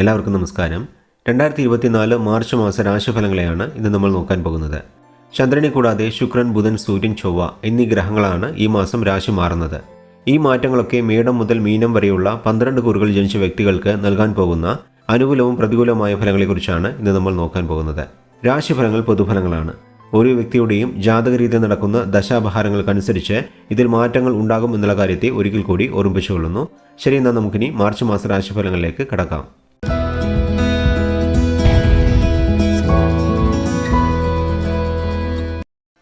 എല്ലാവർക്കും നമസ്കാരം. രണ്ടായിരത്തി ഇരുപത്തിനാല് മാർച്ച് മാസ രാശിഫലങ്ങളെയാണ് ഇന്ന് നമ്മൾ നോക്കാൻ പോകുന്നത്. ചന്ദ്രനെ കൂടാതെ ശുക്രൻ ബുധൻ സൂര്യൻ ചൊവ്വ എന്നീ ഗ്രഹങ്ങളാണ് ഈ മാസം രാശി മാറുന്നത്. ഈ മാറ്റങ്ങളൊക്കെ മേടം മുതൽ മീനം വരെയുള്ള പന്ത്രണ്ട് കുറുകൾ ജനിച്ച വ്യക്തികൾക്ക് നൽകാൻ പോകുന്ന അനുകൂലവും പ്രതികൂലവുമായ ഫലങ്ങളെക്കുറിച്ചാണ് ഇന്ന് നമ്മൾ നോക്കാൻ പോകുന്നത്. രാശിഫലങ്ങൾ പൊതുഫലങ്ങളാണ്. ഓരോ വ്യക്തിയുടെയും ജാതകരീതി നടക്കുന്ന ദശാപഹാരങ്ങൾക്കനുസരിച്ച് ഇതിൽ മാറ്റങ്ങൾ ഉണ്ടാകും എന്നുള്ള കാര്യത്തെ ഒരിക്കൽ കൂടി ഓർമ്മിപ്പിച്ചുകൊള്ളുന്നു. ശരി എന്നാൽ നമുക്കിനി മാർച്ച് മാസ രാശിഫലങ്ങളിലേക്ക് കടക്കാം.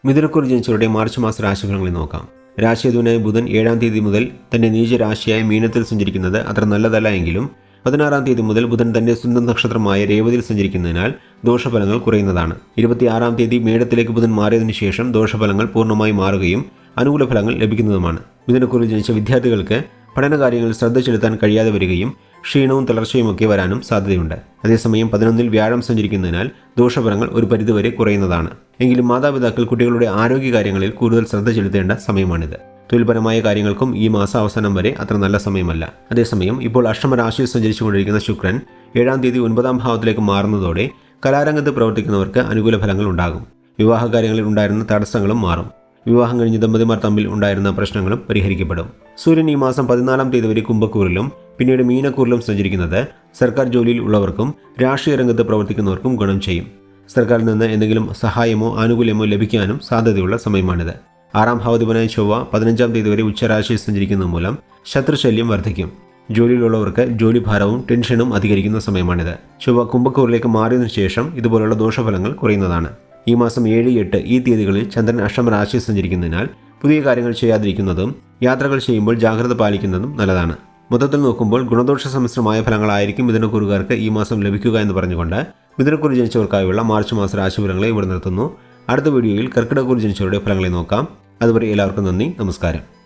മിഥുനക്കൂർ ജനിച്ചവരുടെ മാർച്ച് മാസ രാശിഫലങ്ങളിൽ നോക്കാം. രാശിയതുവിനായ ബുധൻ ഏഴാം തീയതി മുതൽ തന്റെ നീചരാശിയായ മീനത്തിൽ സഞ്ചരിക്കുന്നത് അത്ര നല്ലതല്ല എങ്കിലും പതിനാറാം തീയതി മുതൽ ബുധൻ തന്റെ സ്വന്തം നക്ഷത്രമായ രേവതിയിൽ സഞ്ചരിക്കുന്നതിനാൽ ദോഷഫലങ്ങൾ കുറയുന്നതാണ്. ഇരുപത്തിയാറാം തീയതി മേടത്തിലേക്ക് ബുധൻ മാറിയതിനു ശേഷം ദോഷഫലങ്ങൾ പൂർണമായി മാറുകയും അനുകൂല ഫലങ്ങൾ ലഭിക്കുന്നതുമാണ്. മിഥുനക്കൂറിൽ ജനിച്ച വിദ്യാർത്ഥികൾക്ക് പഠനകാര്യങ്ങളിൽ ശ്രദ്ധ ചെലുത്താൻ കഴിയാതെ വരികയും ക്ഷീണവും തളർച്ചയുമൊക്കെ വരാനും സാധ്യതയുണ്ട്. അതേസമയം പതിനൊന്നിൽ വ്യാഴം സഞ്ചരിക്കുന്നതിനാൽ ദോഷഫലങ്ങൾ ഒരു പരിധിവരെ കുറയുന്നതാണ്. എങ്കിലും മാതാപിതാക്കൾ കുട്ടികളുടെ ആരോഗ്യ കാര്യങ്ങളിൽ കൂടുതൽ ശ്രദ്ധ ചെലുത്തേണ്ട സമയമാണിത്. തൊഴിൽപരമായ കാര്യങ്ങൾക്കും ഈ മാസം അവസാനം വരെ അത്ര നല്ല സമയമല്ല. അതേസമയം ഇപ്പോൾ അഷ്ടമരാശിയിൽ സഞ്ചരിച്ചുകൊണ്ടിരിക്കുന്ന ശുക്രൻ ഏഴാം തീയതി ഒൻപതാം ഭാവത്തിലേക്ക് മാറുന്നതോടെ കലാരംഗത്ത് പ്രവർത്തിക്കുന്നവർക്ക് അനുകൂല ഫലങ്ങൾ ഉണ്ടാകും. വിവാഹ കാര്യങ്ങളിൽ ഉണ്ടായിരുന്ന തടസ്സങ്ങളും മാറും. വിവാഹം കഴിഞ്ഞ് ദമ്പതിമാർ തമ്മിൽ ഉണ്ടായിരുന്ന പ്രശ്നങ്ങളും പരിഹരിക്കപ്പെടും. സൂര്യൻ ഈ മാസം പതിനാലാം തീയതി വരെ കുംഭക്കൂറിലും പിന്നീട് മീനക്കൂറിലും സഞ്ചരിക്കുന്നത് സർക്കാർ ജോലിയിൽ ഉള്ളവർക്കും രാഷ്ട്രീയ രംഗത്ത് പ്രവർത്തിക്കുന്നവർക്കും ഗുണം ചെയ്യും. സർക്കാരിൽ നിന്ന് എന്തെങ്കിലും സഹായമോ ആനുകൂല്യമോ ലഭിക്കാനും സാധ്യതയുള്ള സമയമാണിത്. ആറാം ഭാവതിപനായ ചൊവ്വ പതിനഞ്ചാം തീയതി വരെ ഉച്ചരാശിയിൽ സഞ്ചരിക്കുന്നത് മൂലം ശത്രുശല്യം വർദ്ധിക്കും. ജോലിയിലുള്ളവർക്ക് ജോലിഭാരവും ടെൻഷനും അധികരിക്കുന്ന സമയമാണിത്. ചൊവ്വ കുംഭക്കൂറിലേക്ക് മാറിയതിനു ശേഷം ഇതുപോലുള്ള ദോഷഫലങ്ങൾ കുറയുന്നതാണ്. ഈ മാസം ഏഴ് എട്ട് ഈ തീയതികളിൽ ചന്ദ്രൻ അഷ്ടമരാശിയിൽ സഞ്ചരിക്കുന്നതിനാൽ പുതിയ കാര്യങ്ങൾ ചെയ്യാതിരിക്കുന്നതും യാത്രകൾ ചെയ്യുമ്പോൾ ജാഗ്രത പാലിക്കുന്നതും നല്ലതാണ്. മൊത്തത്തിൽ നോക്കുമ്പോൾ ഗുണദോഷ സമ്മിശ്രമായ ഫലങ്ങളായിരിക്കും മിഥുനക്കുറുകാർക്ക് ഈ മാസം ലഭിക്കുക എന്ന് പറഞ്ഞുകൊണ്ട് മിഥുനക്കുറി ജനിച്ചവർക്കായുള്ള മാർച്ച് മാസ രാശിഫലങ്ങളെ ഇവിടെ നിർത്തുന്നു. അടുത്ത വീഡിയോയിൽ കർക്കിടക്കുറി ജനിച്ചവരുടെ ഫലങ്ങളെ നോക്കാം. അതുവരെ എല്ലാവർക്കും നന്ദി നമസ്കാരം.